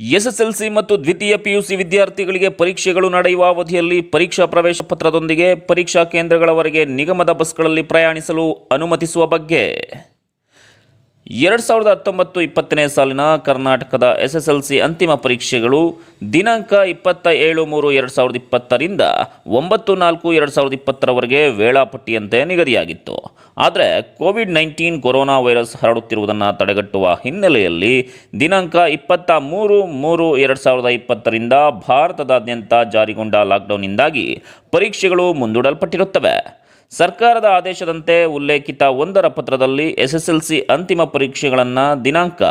SSLC ಮತ್ತು ದ್ವಿತೀಯ PUC ವಿದ್ಯಾರ್ಥಿಗಳಿಗೆ ಪರೀಕ್ಷೆಗಳು ನಡೆಯುವ ಅವಧಿಯಲ್ಲಿ ಪರೀಕ್ಷಾ ಪ್ರವೇಶ ಪತ್ರದೊಂದಿಗೆ ಪರೀಕ್ಷಾ ಕೇಂದ್ರಗಳವರೆಗೆ ನಿಗಮದ ಬಸ್ಗಳಲ್ಲಿ ಪ್ರಯಾಣಿಸಲು ಅನುಮತಿಸುವ ಬಗ್ಗೆ ಎರಡು ಸಾವಿರದ ಹತ್ತೊಂಬತ್ತು ಇಪ್ಪತ್ತನೇ ಸಾಲಿನ ಕರ್ನಾಟಕದ ಎಸ್ ಎಸ್ ಎಲ್ ಸಿ ಅಂತಿಮ ಪರೀಕ್ಷೆಗಳು ದಿನಾಂಕ ಇಪ್ಪತ್ತ ಏಳು ಮೂರು ಎರಡು ಸಾವಿರದ ಇಪ್ಪತ್ತರಿಂದ ಒಂಬತ್ತು ನಾಲ್ಕು ಎರಡು ಸಾವಿರದ ಇಪ್ಪತ್ತರವರೆಗೆ ವೇಳಾಪಟ್ಟಿಯಂತೆ ನಿಗದಿಯಾಗಿತ್ತು. ಆದರೆ ಕೋವಿಡ್ ನೈನ್ಟೀನ್ ಕೊರೋನಾ ವೈರಸ್ ಹರಡುತ್ತಿರುವುದನ್ನು ತಡೆಗಟ್ಟುವ ಹಿನ್ನೆಲೆಯಲ್ಲಿ ದಿನಾಂಕ ಇಪ್ಪತ್ತ ಮೂರು ಮೂರು ಎರಡು ಸಾವಿರದ ಇಪ್ಪತ್ತರಿಂದ ಭಾರತದಾದ್ಯಂತ ಜಾರಿಗೊಂಡ ಲಾಕ್ಡೌನ್ನಿಂದಾಗಿ ಪರೀಕ್ಷೆಗಳು ಮುಂದೂಡಲ್ಪಟ್ಟಿರುತ್ತವೆ. ಸರ್ಕಾರದ ಆದೇಶದಂತೆ ಉಲ್ಲೇಖಿತ ಒಂದರ ಪತ್ರದಲ್ಲಿ ಎಸ್ಎಸ್ಎಲ್ಸಿ ಅಂತಿಮ ಪರೀಕ್ಷೆಗಳನ್ನು ದಿನಾಂಕ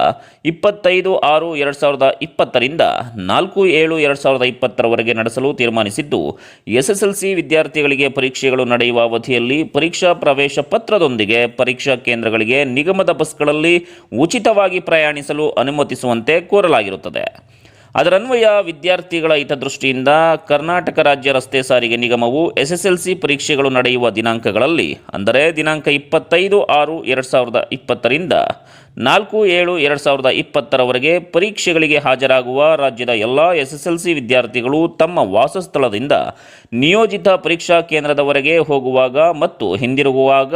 ಇಪ್ಪತ್ತೈದು ಆರು ಎರಡು ಸಾವಿರದ ಇಪ್ಪತ್ತರಿಂದ ನಾಲ್ಕು ಏಳು ಎರಡು ಸಾವಿರದ ಇಪ್ಪತ್ತರವರೆಗೆ ನಡೆಸಲು ತೀರ್ಮಾನಿಸಿದ್ದು, ಎಸ್ಎಸ್ಎಲ್ಸಿ ವಿದ್ಯಾರ್ಥಿಗಳಿಗೆ ಪರೀಕ್ಷೆಗಳು ನಡೆಯುವ ಅವಧಿಯಲ್ಲಿ ಪರೀಕ್ಷಾ ಪ್ರವೇಶ ಪತ್ರದೊಂದಿಗೆ ಪರೀಕ್ಷಾ ಕೇಂದ್ರಗಳಿಗೆ ನಿಗಮದ ಬಸ್ಗಳಲ್ಲಿ ಉಚಿತವಾಗಿ ಪ್ರಯಾಣಿಸಲು ಅನುಮತಿಸುವಂತೆ ಕೋರಲಾಗಿರುತ್ತದೆ. ಅದರನ್ವಯ ವಿದ್ಯಾರ್ಥಿಗಳ ಹಿತದೃಷ್ಟಿಯಿಂದ ಕರ್ನಾಟಕ ರಾಜ್ಯ ರಸ್ತೆ ಸಾರಿಗೆ ನಿಗಮವು ಎಸ್ಎಸ್ಎಲ್ಸಿ ಪರೀಕ್ಷೆಗಳು ನಡೆಯುವ ದಿನಾಂಕಗಳಲ್ಲಿ, ಅಂದರೆ ದಿನಾಂಕ ಇಪ್ಪತ್ತೈದು ಆರು ಎರಡು ಸಾವಿರದ ಇಪ್ಪತ್ತರಿಂದ ನಾಲ್ಕು ಏಳು ಎರಡು ಸಾವಿರದ ಇಪ್ಪತ್ತರವರೆಗೆ ಪರೀಕ್ಷೆಗಳಿಗೆ ಹಾಜರಾಗುವ ರಾಜ್ಯದ ಎಲ್ಲ ಎಸ್ಎಸ್ಎಲ್ಸಿ ವಿದ್ಯಾರ್ಥಿಗಳು ತಮ್ಮ ವಾಸಸ್ಥಳದಿಂದ ನಿಯೋಜಿತ ಪರೀಕ್ಷಾ ಕೇಂದ್ರದವರೆಗೆ ಹೋಗುವಾಗ ಮತ್ತು ಹಿಂದಿರುಗುವಾಗ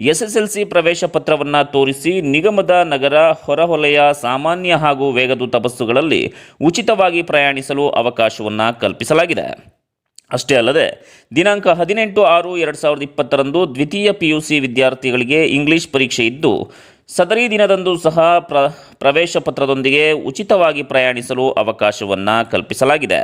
ಎಸ್ಎಸ್ಎಲ್ಸಿ ಪ್ರವೇಶ ಪತ್ರವನ್ನು ತೋರಿಸಿ ನಿಗಮದ ನಗರ ಹೊರಹೊಲೆಯ ಸಾಮಾನ್ಯ ಹಾಗೂ ವೇಗದೂತ ಬಸ್ಸುಗಳಲ್ಲಿ ಉಚಿತವಾಗಿ ಪ್ರಯಾಣಿಸಲು ಅವಕಾಶವನ್ನು ಕಲ್ಪಿಸಲಾಗಿದೆ. ಅಷ್ಟೇ ಅಲ್ಲದೆ, ದಿನಾಂಕ ಹದಿನೆಂಟು ಆರು ಎರಡು ಸಾವಿರದ ಇಪ್ಪತ್ತರಂದು ದ್ವಿತೀಯ ಪಿಯುಸಿ ವಿದ್ಯಾರ್ಥಿಗಳಿಗೆ ಇಂಗ್ಲಿಷ್ ಪರೀಕ್ಷೆ ಇದ್ದು ಸದರಿ ದಿನದಂದು ಸಹ ಪ್ರ, ಪ್ರವೇಶ ಪತ್ರದೊಂದಿಗೆ ಉಚಿತವಾಗಿ ಪ್ರಯಾಣಿಸಲು ಅವಕಾಶವನ್ನು ಕಲ್ಪಿಸಲಾಗಿದೆ.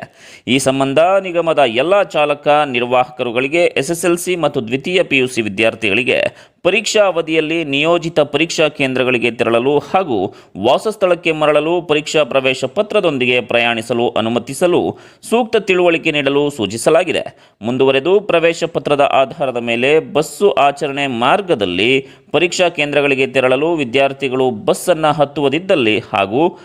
ಈ ಸಂಬಂಧ ನಿಗಮದ ಎಲ್ಲ ಚಾಲಕ ನಿರ್ವಾಹಕರುಗಳಿಗೆ ಎಸ್ಎಸ್ಎಲ್ಸಿ ಮತ್ತು ದ್ವಿತೀಯ ಪಿಯುಸಿ ವಿದ್ಯಾರ್ಥಿಗಳಿಗೆ ಪರೀಕ್ಷಾ ಅವಧಿಯಲ್ಲಿ ನಿಯೋಜಿತ ಪರೀಕ್ಷಾ ಕೇಂದ್ರಗಳಿಗೆ ತೆರಳಲು ಹಾಗೂ ವಾಸಸ್ಥಳಕ್ಕೆ ಮರಳಲು ಪರೀಕ್ಷಾ ಪ್ರವೇಶ ಪತ್ರದೊಂದಿಗೆ ಪ್ರಯಾಣಿಸಲು ಅನುಮತಿಸಲು ಸೂಕ್ತ ತಿಳುವಳಿಕೆ ನೀಡಲು ಸೂಚಿಸಲಾಗಿದೆ. ಮುಂದುವರೆದು ಪ್ರವೇಶ ಪತ್ರದ ಆಧಾರದ ಮೇಲೆ ಬಸ್ಸು ಆಚರಣೆ ಮಾರ್ಗದಲ್ಲಿ ಪರೀಕ್ಷಾ ಕೇಂದ್ರಗಳಿಗೆ ತೆರಳಲು ವಿದ್ಯಾರ್ಥಿಗಳು ಬಸ್ಸನ್ನು ಹತ್ತುವುದಿದ್ದಲ್ಲಿ ಹಾಗೂ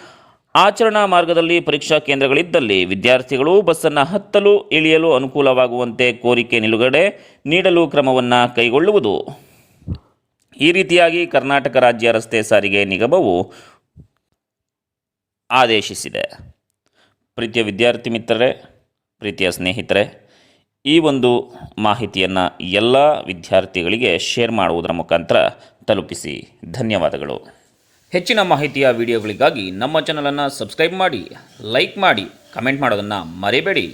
ಆಚರಣಾ ಮಾರ್ಗದಲ್ಲಿ ಪರೀಕ್ಷಾ ಕೇಂದ್ರಗಳಿದ್ದಲ್ಲಿ ವಿದ್ಯಾರ್ಥಿಗಳು ಬಸ್ಸನ್ನು ಹತ್ತಲು ಇಳಿಯಲು ಅನುಕೂಲವಾಗುವಂತೆ ಕೋರಿಕೆ ನಿಲುಗಡೆ ನೀಡಲು ಕ್ರಮವನ್ನು ಕೈಗೊಳ್ಳುವುದು. ಈ ರೀತಿಯಾಗಿ ಕರ್ನಾಟಕ ರಾಜ್ಯ ರಸ್ತೆ ಸಾರಿಗೆ ನಿಗಮವು ಆದೇಶಿಸಿದೆ. ಪ್ರೀತಿಯ ವಿದ್ಯಾರ್ಥಿ ಮಿತ್ರರೇ, ಪ್ರೀತಿಯ ಸ್ನೇಹಿತರೆ ಈ ಒಂದು ಮಾಹಿತಿಯನ್ನು ಎಲ್ಲ ವಿದ್ಯಾರ್ಥಿಗಳಿಗೆ ಶೇರ್ ಮಾಡುವುದರ ಮುಖಾಂತರ ತಲುಪಿಸಿ. ಧನ್ಯವಾದಗಳು. ಹೆಚ್ಚಿನ ಮಾಹಿತಿಯ ವಿಡಿಯೋಗಳಿಗಾಗಿ ನಮ್ಮ ಚಾನಲನ್ನು ಸಬ್ಸ್ಕ್ರೈಬ್ ಮಾಡಿ ಲೈಕ್ ಮಾಡಿ ಕಮೆಂಟ್ ಮಾಡೋದನ್ನು ಮರಿಬೇಡಿ.